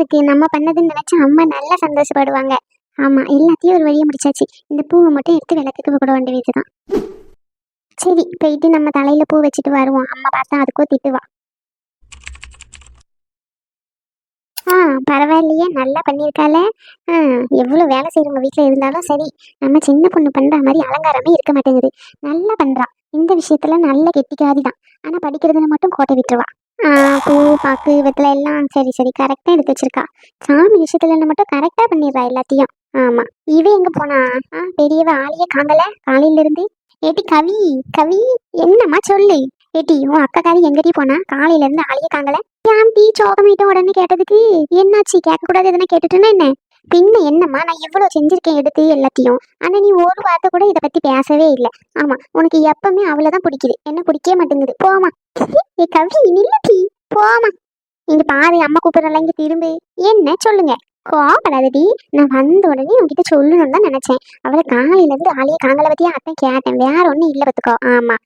இருக்கு. நம்ம பண்ணதுன்னு நினச்சி அம்மா நல்லா சந்தோஷப்படுவாங்க. ஆமா எல்லாத்தையும் ஒரு வழியை முடிச்சாச்சு. இந்த பூவை மட்டும் எடுத்து விளக்குக்கு போட வேண்டிய தான் சரி போயிட்டு நம்ம தலையில பூ வச்சுட்டு வருவோம். அம்மா பார்த்தா அதுக்கோ திட்டுவா. ஆ பரவாயில்லையே நல்லா பண்ணியிருக்கால ஆ எவ்வளோ வேலை செய்கிறவங்க வீட்டில் இருந்தாலும் சரி நம்ம சின்ன பொண்ணு பண்ணுற மாதிரி அலங்காரமே இருக்க மாட்டேங்குது. நல்லா பண்ணுறா இந்த விஷயத்துல நல்ல கெட்டிக்காரி தான். ஆனால் படிக்கிறதுல மட்டும் கோட்டை விட்டுருவா. பூ பாக்கு வெத்தலை எல்லாம். சரி சரி. கரெக்டாக எடுத்து வச்சிருக்கா. சாமி விஷயத்துல மட்டும் கரெக்டாக பண்ணிடுறா எல்லாத்தையும். ஆமா. இவ எங்க போனா? ஆ பெரியவ ஆளையே காங்கல காலையில இருந்து. ஏட்டி கவி கவி என்னம்மா சொல்லு? ஏட்டி உன் அக்காக்காரி எங்கடி போனா? காலையில இருந்து ஆளையே காங்கல ஏன் டீ சோகமிட்ட உடனே கேட்டதுக்கு? என்னாச்சு? கேட்க கூடாது எதுனா கேட்டுட்டேன்னா என்ன? பின்ன என்னம்மா நான் எவ்வளோ செஞ்சிருக்கேன் எடுத்து எல்லாத்தையும்? ஆனா நீ ஒரு வார்த்தை கூட இதை பத்தி பேசவே இல்லை. ஆமா உனக்கு எப்பவுமே அவ்வளவுதான் பிடிக்குது. என்ன பிடிக்கவே மாட்டேங்குது. போமா ஏ கவி நில்லடி போமா இங்கே பாரு அம்மா கூப்பிடுறல இங்க திரும்பு. என்ன? சொல்லுங்க. கோபப்படாதடி நான் வந்த உடனே உங்ககிட்ட சொல்லணும்னு தான் நினைச்சேன். அவளை காலையிலேருந்து ஆளையே ஆளைய பற்றியே பத்தியா அத்தான் கேட்டேன். வேற ஒன்றும் இல்ல பார்த்துக்கோ. ஆமா.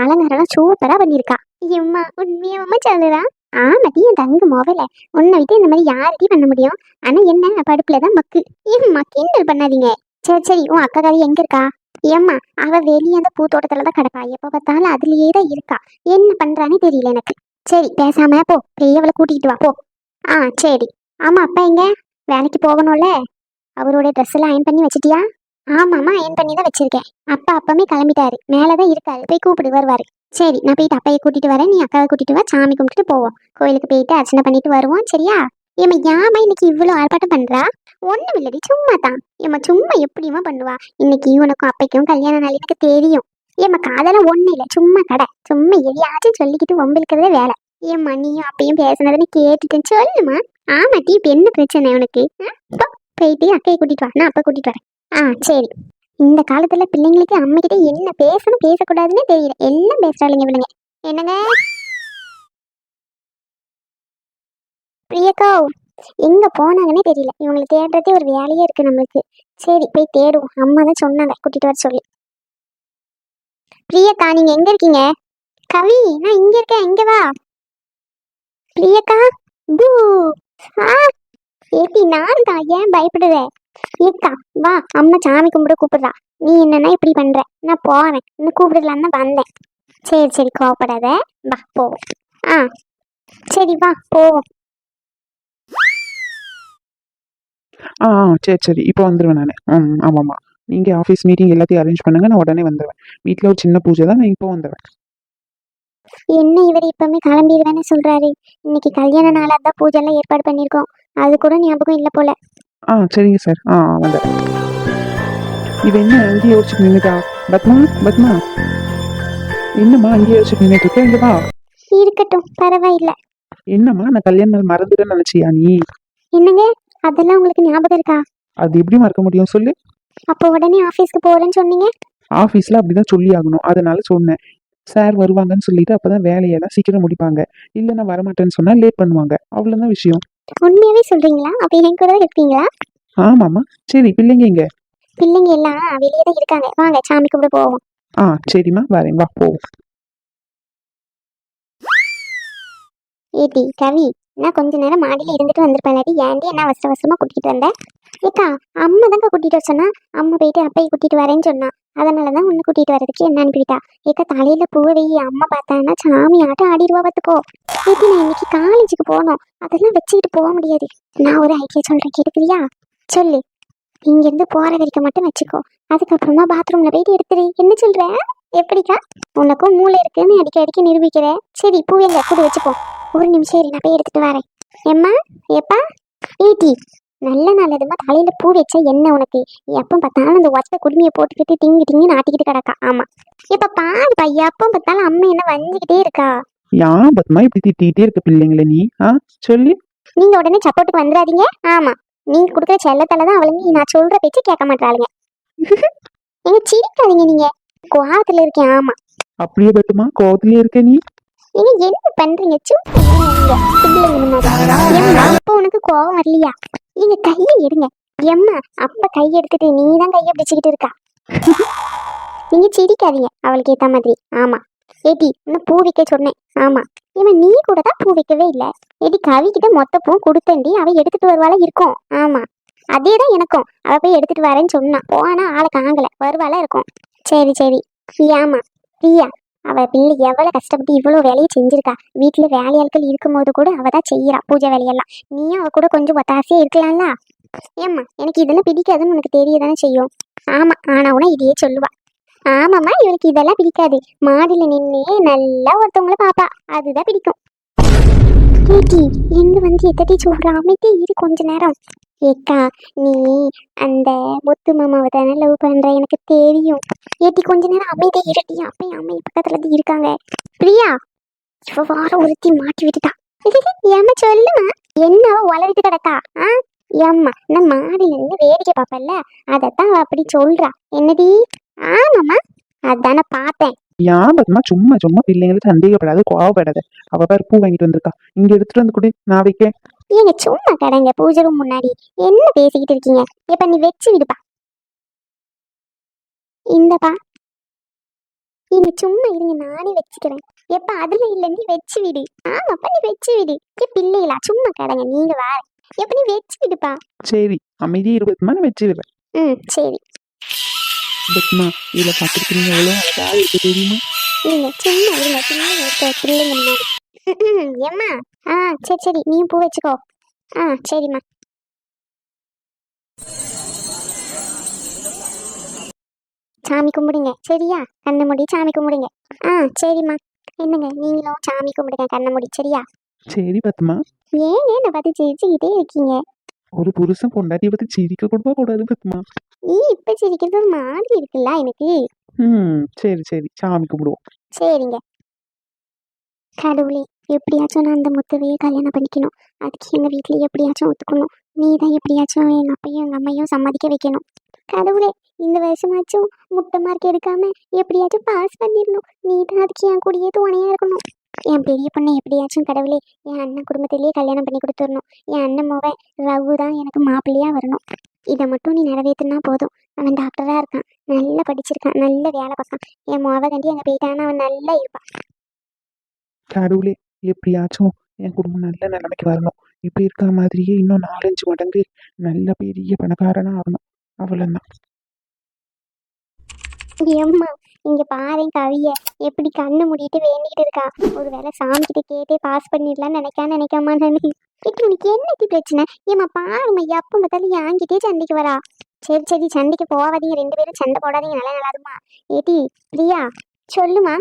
அலங்காரம் சூப்பரா பண்ணியிருக்கா. எம்மா உண்மையாவமா சொல்லுறா ஆமாடி என் தங்க மொபைல உன்னை விட்டு இந்த மாதிரி யார்கிட்டயும் பண்ண முடியும். ஆனா என்ன? படுப்புல தான் மக்கு. ஏம்மா கிண்டல் பண்ணாதீங்க. சரி சரி உன் அக்கா அக்காக்காரி எங்க இருக்கா? ஏம்மா அவ வெளியே அந்த பூத்தோட்டத்துலதான் கிடப்பா. எப்ப பார்த்தாலும் அதுலயே தான் இருக்கா. என்ன பண்றானே தெரியல எனக்கு. சரி பேசாம போ. பெரியவளை கூட்டிகிட்டு வா போ. ஆ சரி. ஆமா அப்பா எங்க? வேலைக்கு போகணும்ல? அவரோட ட்ரெஸ் எல்லாம் அயன் பண்ணி வச்சிட்டியா? ஆமாம்மா அயன் பண்ணி தான் வச்சிருக்கேன். அப்பா அப்பமே கிளம்பிட்டாரு. மேலே இருக்காரு. போய் கூப்பிடு வருவாரு. சரி நான் போயிட்டு அப்பையை கூட்டிட்டு வரேன். நீ அக்காவை கூட்டிட்டு வா சாமி கும்பிட்டுட்டு போவோம். கோயிலுக்கு போயிட்டு அர்ச்சனை பண்ணிட்டு வருவோம் சரியா? ஏமா ஏமா இன்னைக்கு இவ்வளோ ஆர்ப்பாட்டம் பண்றா? ஒண்ணும் இல்லடி சும்மா தான் ஏமா சும்மா எப்படியுமா பண்ணுவா? இன்னைக்கு உனக்கும் அப்பைக்கும் கல்யாண நாள் எனக்கு தெரியும் ஏமா காதெல்லாம் ஒன்றும் இல்லை சும்மா கடை. சும்மா எதையாச்சும் சொல்லிக்கிட்டு ஒம்பிருக்கிறதே வேலை. ஏம்மா நீயும் அப்பையும் பேசுனதுன்னு கேட்டுட்டேன். சொல்லுமா ஆமாட்டி இப்ப என்ன பிரச்சனை உனக்கு? போயிட்டு அக்கையை கூட்டிட்டு வா. நான் அப்ப கூட்டிட்டு வரேன். ஆ சரி. இந்த காலத்துல பிள்ளைங்களுக்கு அம்மகிட்ட என்ன பேசணும் பேசக்கூடாதுன்னு தெரியல. எல்லாம் பேசுறாளுங்க இவனுங்க. என்னங்க? பிரியக்கா எங்க போனாங்கன்னே தெரியல. இவங்களை தேடுறதே ஒரு வேலையா இருக்கு நம்மளுக்கு. சரி போய் தேடுவோம். அம்மா தான் சொன்னாங்க. கூட்டிட்டு வர சொல்லி. பிரியக்கா நீங்க எங்க இருக்கீங்க? கவி நான் இங்க இருக்கேன். இங்க வா. பிரியக்கா பூ. ஆ ஏட்டி நான் தான் ஏன் பயப்படுவேன் ஏக்கா வா அம்மா சாமி கும்பிட கூப்பிடுறா. நீ என்னன்னா இப்படி பண்ற? நான் போறேன். இன்னும் கூப்பிடலான்னு தான் வந்தேன். சரி சரி கோவப்படாத. வா போ ஆ சரி வா போவோம். ஆ சரி சரி. இப்போ வந்துடுவேன் நான். ம் ஆமாம்மா. நீங்கள் ஆஃபீஸ் மீட்டிங் எல்லாத்தையும் அரேஞ்ச் பண்ணுங்க. நான் உடனே வந்துடுவேன் வீட்டில் ஒரு சின்ன பூஜை தான். நான் இப்போ வந்துடுவேன் என்ன இவர் இப்பவுமே கிளம்பிடுவேன்னு சொல்றாரு. இன்னைக்கு கல்யாண நாளா தான் பூஜை எல்லாம் ஏற்பாடு பண்ணியிருக்கோம் அது கூட ஞாபகம் இல்லை போல. ஆ சரிங்க சார். ஆ ஆ, வந்துடுறேன் இது என்ன அங்கேயே யோசிச்சுட்டு நின்றுட்டா பத்மா பத்மா. என்னம்மா அங்கேயே யோசிச்சுட்டு நின்றுட்டு இருக்க? இங்க வா. இருக்கட்டும் பரவாயில்ல. என்னம்மா நான் கல்யாண நாள் மறந்துட்டேன்னு நினச்சியா நீ? என்னங்க? அதெல்லாம் உங்களுக்கு ஞாபகம் இருக்கா? அது எப்படி மறக்க முடியும் சொல்லு? அப்போ உடனே ஆஃபீஸ்க்கு போறேன்னு சொன்னீங்க? ஆஃபீஸில் அப்படி தான் சொல்லி ஆகணும். அதனால சொன்னேன். சார் வருவாங்கன்னு சொல்லிட்டு அப்போ தான் வேலையெல்லாம் சீக்கிரம் முடிப்பாங்க. இல்லை நான் வரமாட்டேன்னு சொன்னால் லேட் பண்ணுவாங்க. அவ்வளோதான் விஷயம். உண்மையாவே சொல்றீங்களா? அப்ப என் கூட தான் இருக்கீங்களா? ஆமாம்மா. சரி பிள்ளைங்க இங்க பிள்ளைங்க எல்லாம் வெளியே தான் இருக்காங்க. வாங்க சாமி கும்பிட போவோம். ஆ சரிம்மா. வரேன். வா போ. ஏடி கவி நான் கொஞ்ச நேரம் மாடியில இருந்துட்டு வந்திருப்பேன் ஏன்டி என்ன அவசர அவசரமா கூட்டிட்டு வந்தேன் ஏக்கா அம்மா தாங்க கூட்டிட்டு வர சொன்னா. அம்மா போயிட்டு அப்பையை கூட்டிட்டு வரேன்னு சொன்னா. அதனாலதான் உன்னை கூட்டிட்டு வரதுக்கு என்ன அனுப்பிட்டா ஏக்கா தலையில பூவை வெயி அம்மா பார்த்தான்னா சாமி ஆட்டம் ஆடிடுவா பார்த்துக்கோ. ஏடி நான் இன்னைக்கு காலேஜுக்கு போகணும் அதெல்லாம் வச்சுக்கிட்டு போக முடியாது. நான் ஒரு ஐடியா சொல்றேன். கேட்டுக்கிறியா? சொல்லு. இங்க இருந்து போற வரைக்கும் மட்டும் வச்சுக்கோ. அதுக்கப்புறமா பாத்ரூமில் போயிட்டு எடுத்துரு. என்ன சொல்ற? எப்படிக்கா? உனக்கும் மூளை இருக்குன்னு அடிக்க அடிக்க நிரூபிக்கிறேன் சரி பூ எங்க? கூட வச்சுப்போம் ஒரு நிமிஷம் இரு நான் போய் எடுத்துட்டு வரேன். எம்மா எப்பா ஈட்டி நல்ல நல்லதுமா தலையில பூ வச்சா என்ன உனக்கு? எப்போ பார்த்தாலும் அந்த ஒத்த குடுமையை போட்டுக்கிட்டு டிங்கி டிங்கி நாட்டிக்கிட்டு கிடக்கா. ஆமா. இப்ப பாருப்பா எப்போ பார்த்தாலும் அம்மா என்ன வஞ்சிக்கிட்டே இருக்கா? ஏன் பத்மா இப்படி திட்டிகிட்டே இருக்க பிள்ளைங்கள நீ? ஆ சொல்லு. நீங்க உடனே சப்போர்ட்டுக்கு வந்துடாதீங்க ஆமா. நீங்க கொடுக்குற செல்லத்தால தான் அவளுங்க. நான் சொல்ற பேச்சு கேட்க மாட்டாளுங்க நீங்க சிரிக்காதீங்க நீங்க. கோவத்துல இருக்கேன் ஆமா. அப்படியே பத்துமா? கோவத்திலே இருக்க நீ? நீங்க என்ன பண்றீங்க? சும்மா அப்ப உனக்கு கோவம் வரலையா? நீங்க கையை எடுங்க. எம்மா அப்ப கையை எடுத்துட்டு நீ தான் கையை பிடிச்சுக்கிட்டு இருக்கா? நீங்க சிரிக்காதீங்க. அவளுக்கு ஏத்த மாதிரி. ஆமா. ஏடி இன்னும் பூ வைக்க சொன்னேன். ஆமா. இவன் நீ கூட தான் பூ வைக்கவே இல்ல. ஏடி கவிக்கிட்ட மொத்த பூ கொடுத்தண்டி அவ எடுத்துட்டு வருவாள இருக்கும். ஆமா. அதே தான் எனக்கும். அவ போய் எடுத்துட்டு வரேன்னு சொன்னான் போனா ஆளை காங்கல. வருவாள இருக்கும். சரி சரி. பிரியாமா பிரியா. அவள் பிள்ளை எவ்வளவு கஷ்டப்பட்டு இவ்வளவு வேலையை செஞ்சிருக்கா. வீட்டுல வேலையாட்கள் இருக்கும்போது கூட அவள் தான் செய்கிறா பூஜை வேலையெல்லாம். நீயும் அவள் கூட கொஞ்சம் ஒத்தாசையா இருக்கலாம்ல? ஏம்மா எனக்கு இதெல்லாம் பிடிக்காதுன்னு உனக்கு தெரியதானே செய்யும்? ஆமா ஆனா உன இதையே சொல்லுவா. ஆமாம்மா இவளுக்கு இதெல்லாம் பிடிக்காது. மாடியில் நின்று நல்லா ஒருத்தவங்கள பாப்பா. அதுதான் பிடிக்கும். ஏடி எங்க வந்து எத்தட்டி சொல்ற அமைதி இரு கொஞ்ச நேரம். ஏக்கா நீ அந்த முத்து மாமாவை தானே லவ் பண்ற? எனக்கு தெரியும். ஏட்டி கொஞ்ச நேரம் அமைதியா இருட்டி அப்பயும் அம்மை பக்கத்துல இருந்து இருக்காங்க. பிரியா இவ வார ஒருத்தி மாட்டி விட்டுட்டா. ஏமா சொல்லுமா. என்ன வளர்த்து கிடக்கா? ஆ? ஏம்மா நான் மாடியில இருந்து வேடிக்கை பாப்பல்ல அதத்தான் அவ அப்படி சொல்றா. என்னடி? ஆமாம்மா அதானே பார்த்தேன். ஏன் பத்மா சும்மா சும்மா பிள்ளைங்களை சந்தேகப்படாது கோவப்படாத. அவ பேர் பூ வாங்கிட்டு வந்திருக்கா. இங்க எடுத்துட்டு வந்து குடி நான் வைக்க ஏங்க சும்மா கடங்க. பூஜை room முன்னாடி. என்ன பேசிக்கிட்டு இருக்கீங்க? எப்ப நீ வச்சு விடுப்பா. இந்தப்பா. நீங்க சும்மா இருங்க நானே வச்சுக்கிறேன். எப்ப அதுல இல்ல நீ வச்சு விடு. ஆமாப்பா நீ வச்சு விடு. ஏ பிள்ளைகளா சும்மா கடங்க. நீங்க வேற எப்ப நீ வச்சு விடுப்பா? சரி அமைதியா இரு பத்மா. நான் வச்சிருவேன் ம் சரி. பத்மா இதுல பார்த்துருக்கீங்க எவ்வளோ அழகா இருக்கு தெரியுமா? நீங்க சும்மா இருங்க. இருக்க பிள்ளைங்க முன்னாடி. ம்ம். ஏம்மா? ஆ சரி சரி. நீயும் பூ வச்சுக்கோ. ஆ சரிம்மா. சாமி கும்பிடுங்க. சரியா? கண்ணை மூடி சாமி கும்பிடுங்க. ஆ சரிம்மா. என்னங்க நீங்களும் சாமி கும்பிடுங்க கண்ணை மூடி. சரியா? சரி பத்மா. ஏங்க என்னை பார்த்து சிரிச்சுக்கிட்டே இருக்கீங்க? ஒரு புருஷன் பொண்டாட்டியை பத்தி சிரிக்க கூட கூடாது பத்மா. நீ இப்ப சிரிக்கிறது ஒரு மாதிரி இருக்குல்ல எனக்கு? ம் சரி சரி. சாமி கும்பிடுவோம். சரிங்க. கடவுளே. எப்படியாச்சும் நான் அந்த முத்துவையே கல்யாணம் பண்ணிக்கணும். அதுக்கு எங்க வீட்லயே எப்படியாச்சும் ஒத்துக்கணும். நீ தான் எப்படியாச்சும் எங்க அப்பையும் எங்கள் அம்மையும் சம்மதிக்க வைக்கணும். கடவுளே இந்த வருஷமாச்சும் முட்டை மார்க் எடுக்காம எப்படியாச்சும் பாஸ் பண்ணிடணும். நீ தான் அதுக்கு என் கூடிய துணையாக இருக்கணும். என் பெரிய பொண்ணை எப்படியாச்சும் கடவுளே என் அண்ணன் குடும்பத்திலேயே கல்யாணம் பண்ணி கொடுத்துடணும். என் அண்ணன் மோவன் ரகு தான் எனக்கு மாப்பிள்ளையாக வரணும். இதை மட்டும் நீ நிறைவேற்றினா போதும். அவன் டாக்டராக இருக்கான். நல்லா படிச்சிருக்கான். நல்ல வேலை பார்க்கான் என் மோவை கண்டி அங்கே போயிட்டான்னா அவன் நல்லா இருப்பான். கடவுளே எப்படியாச்சும் என் குடும்பம் நல்ல நிலைமைக்கு வரணும். இப்போ இருக்கிற மாதிரியே இன்னும் நாலஞ்சு மடங்கு நல்ல பெரிய பணக்காரனா ஆகணும். அவ்வளவுதான். எம்மா இங்க பாரு கவிய. எப்படி கண்ணு மூடிட்டு வேண்டிட்டு இருக்கா? ஒருவேளை சாமி கிட்ட கேட்டே பாஸ் பண்ணிடலாம்னு நினைக்கா நினைக்காம நானு இப்போ உனக்கு என்னடி பிரச்சனை? ஏம்மா பாரும்மா எப்ப பார்த்தாலும் என்கிட்டே சண்டைக்கு வரா. சரி சரி சண்டைக்கு போகாதீங்க ரெண்டு பேரும் சண்டை போடாதீங்க. நல்லா நல்லாதுமா ஏடி பிரியா சொல்லுமா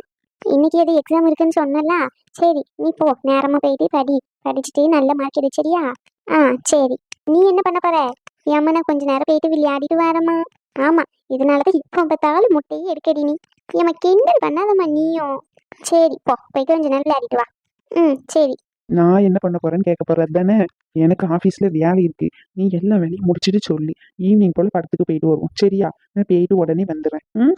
இன்னைக்கு எது எக்ஸாம் இருக்குன்னு சொன்னல சரி நீ போ. நேரமா போயிட்டு படி. படிச்சுட்டு நல்ல மார்க் எடு சரியா? ஆ சரி. நீ என்ன பண்ண போற? ஏம்மா நான் கொஞ்ச நேரம் போயிட்டு விளையாடிட்டு வரமா ஆமா இதனாலதான் இப்போ பார்த்தாலும் முட்டையே எடுக்கடி நீ. ஏம்மா கிண்டல் பண்ணாதம்மா நீயும். சரி போ. போயிட்டு கொஞ்ச நேரம் விளையாடிட்டு வா. ம் சரி. நான் என்ன பண்ண போறேன்னு கேட்க போறது தானே? எனக்கு ஆபீஸ்ல வேலை இருக்கு. நீ எல்லா வேலையும் முடிச்சிட்டு சொல்லி. ஈவினிங் போல படத்துக்கு போயிட்டு வருவோம். சரியா? நான் போயிட்டு உடனே வந்துடுறேன். ம்?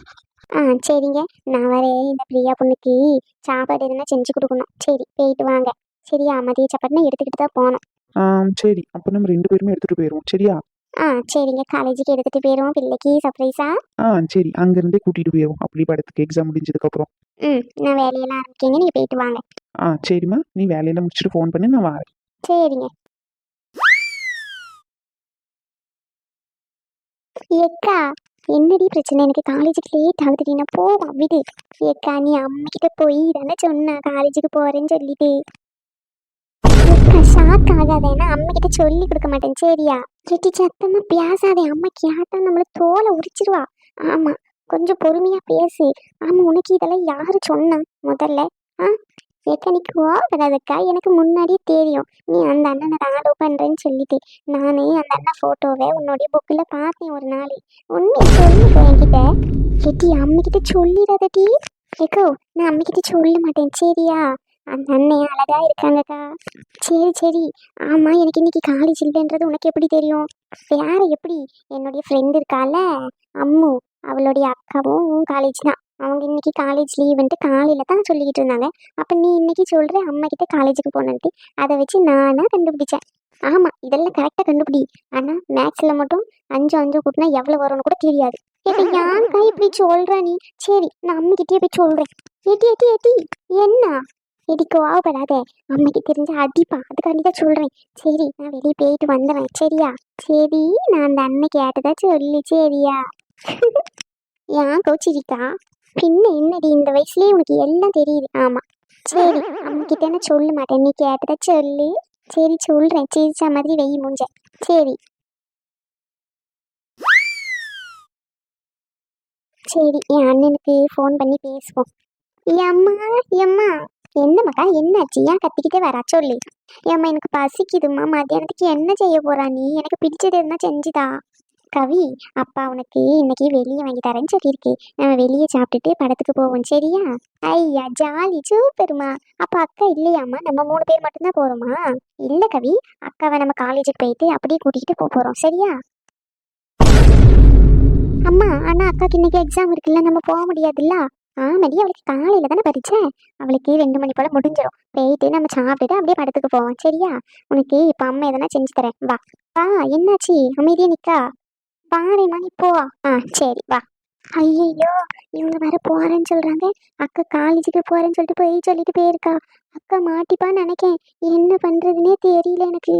ஆ சரிங்க. நான் வரே இந்த பிரியா பொண்ணுக்கு சாப்பாடு எதுனா செஞ்சு கொடுக்கணும். சரி போயிட்டு வாங்க. சரியா? மதிய சாப்பாடு நான் எடுத்துக்கிட்டு தான் போகணும். ஆ சரி. அப்போ நம்ம ரெண்டு பேருமே எடுத்துட்டு போயிடுவோம் சரியா? ஆ சரிங்க. காலேஜுக்கு எடுத்துட்டு போயிடுவோம் பிள்ளைக்கு சர்ப்ரைஸா ஆ? சரி. அங்கிருந்தே கூட்டிட்டு போயிடுவோம் அப்படி படத்துக்கு எக்ஸாம் முடிஞ்சதுக்கு அப்புறம் ம் நான் வேலையெல்லாம் ஆரம்பிக்கீங்க நீங்கள் போயிட்டு வாங்க. ஆ சரிம்மா நீ வேலையெல்லாம் முடிச்சுட்டு ஃபோன் பண்ணி. நான் வரேன். சரிங்க. ஏக்கா என்னடி பிரச்சனை? எனக்கு காலேஜுக்கு லேட் ஆகுதுடி நான் போவா விடு. ஏக்கா நீ அம்மிக்கிட்ட போய் தானே சொன்னா காலேஜுக்கு போறேன்னு சொல்லிட்டு. ஷாக் ஆகாதேன்னா அம்மிக்கிட்ட சொல்லி கொடுக்க மாட்டேன். சரியா? கெட்டி சத்தமா பேசாதே. அம்மா கேட்டா நம்மள தோலை உரிச்சிருவா. ஆமா கொஞ்சம் பொறுமையா பேசு. ஆமா உனக்கு இதெல்லாம் யாரு சொன்னா? முதல்ல ஆ? ஏக்கா நீ கோவப்படாதக்கா. எனக்கு முன்னாடியே தெரியும். நீ அந்த அண்ணனை தான் லவ் பண்றேன்னு சொல்லிட்டு. நானே அந்த அண்ணன் ஃபோட்டோவை உன்னுடைய புக்கில் பார்த்தேன் ஒரு நாள் உண்மையை சொல்லிக்கோ என்கிட்ட. எட்டி அம்மிக்கிட்ட சொல்லிடாதடி. ஏக்கோ நான் அம்மிக்கிட்ட சொல்ல மாட்டேன். சரியா? அந்த அண்ணன் அழகா இருக்காங்கக்கா. சரி சரி. ஆமா எனக்கு இன்னைக்கு காலேஜ் இல்லைன்றது உனக்கு எப்படி தெரியும்? வேற எப்படி? என்னுடைய ஃப்ரெண்ட் இருக்கால அம்மு. அவளுடைய அக்காவும் காலேஜ் தான். அவங்க இன்னைக்கு காலேஜ் லீவுன்ட்டு காலையில தான் சொல்லிக்கிட்டு இருந்தாங்க. அப்ப நீ இன்னைக்கு சொல்கிற அம்மா கிட்ட காலேஜுக்கு போனது அதை வச்சு நானாக கண்டுபிடிச்சேன். ஆமா இதெல்லாம் கரெக்டாக கண்டுபிடி. ஆனால் மேக்ஸ்ல மட்டும் அஞ்சு அஞ்சு கூட்டினா எவ்வளவு வரும்னு கூட தெரியாது. இப்ப யாருக்கா இப்படி சொல்ற நீ? சரி நான் அம்மிக்கிட்டே போய் சொல்றேன். எட்டி எட்டி எட்டி என்ன? எடி கோவப்படாத. அம்மைக்கு தெரிஞ்ச அடிப்பா. அதுக்காண்டி தான் சொல்றேன். சரி நான் வெளியே போயிட்டு வந்துடுறேன். சரியா? சரி நான் அந்த அண்ணன் கேட்டதா சொல்லு. சரியா? ஏன் கோச்சிருக்கா பின்ன என்னடி இந்த வயசுலயே உனக்கு எல்லாம் தெரியுது? ஆமா. சரி அம்மிக்கிட்ட நான் சொல்ல மாட்டேன். நீ கேட்டதை சொல்லு. சரி சொல்றேன். சிரிச்ச மாதிரி வெய் மூஞ்ச. சரி. சரி என் அண்ணனுக்கு ஃபோன் பண்ணி பேசுவோம். எம்மா எம்மா என்னம்மாக்கா என்னாச்சு? ஏன் கத்திக்கிட்டே வரா? சொல்லு. ஏம்மா எனக்கு பசிக்குதும்மா. மத்தியானத்துக்கு என்ன செய்ய போறா நீ? எனக்கு பிடிச்சது என்ன செஞ்சுதா? கவி அப்பா உனக்கு இன்னைக்கு வெளியே வாங்கி தரேன்னு சொல்லியிருக்கு. நம்ம வெளியே சாப்பிட்டுட்டு படத்துக்கு போவோம் சரியா? ஐயா ஜாலி சூப்பருமா. அப்போ அக்கா இல்லையாம்மா? நம்ம மூணு பேர் மட்டும்தான் போறோமா? இல்ல கவி அக்காவை நம்ம காலேஜுக்கு போயிட்டு அப்படியே கூட்டிகிட்டு போக போறோம் சரியா? அம்மா ஆனால் அக்காக்கு இன்னைக்கு எக்ஸாம் இருக்குல்ல நம்ம போக முடியாதுல்ல? ஆமாடி அவளுக்கு காலையில் தானே பரீட்சை அவளுக்கு ரெண்டு மணி போல முடிஞ்சிடும் போயிட்டு நம்ம சாப்பிட்டுட்டு அப்படியே படத்துக்கு போவோம் சரியா? உனக்கு இப்போ அம்மா எதனா செஞ்சு தரேன் வா. வா என்னாச்சு? அமைதியே நிக்கா. வாரேம்மா நீ போ ஆ சரி வா. ஐயோ இவங்க வேற போறேன்னு சொல்றாங்க. அக்கா காலேஜுக்கு போறேன்னு சொல்லிட்டு போய் சொல்லிட்டு போயிருக்கா. அக்கா மாட்டிப்பான்னு நினைக்கேன். என்ன பண்றதுன்னே தெரியல எனக்கு.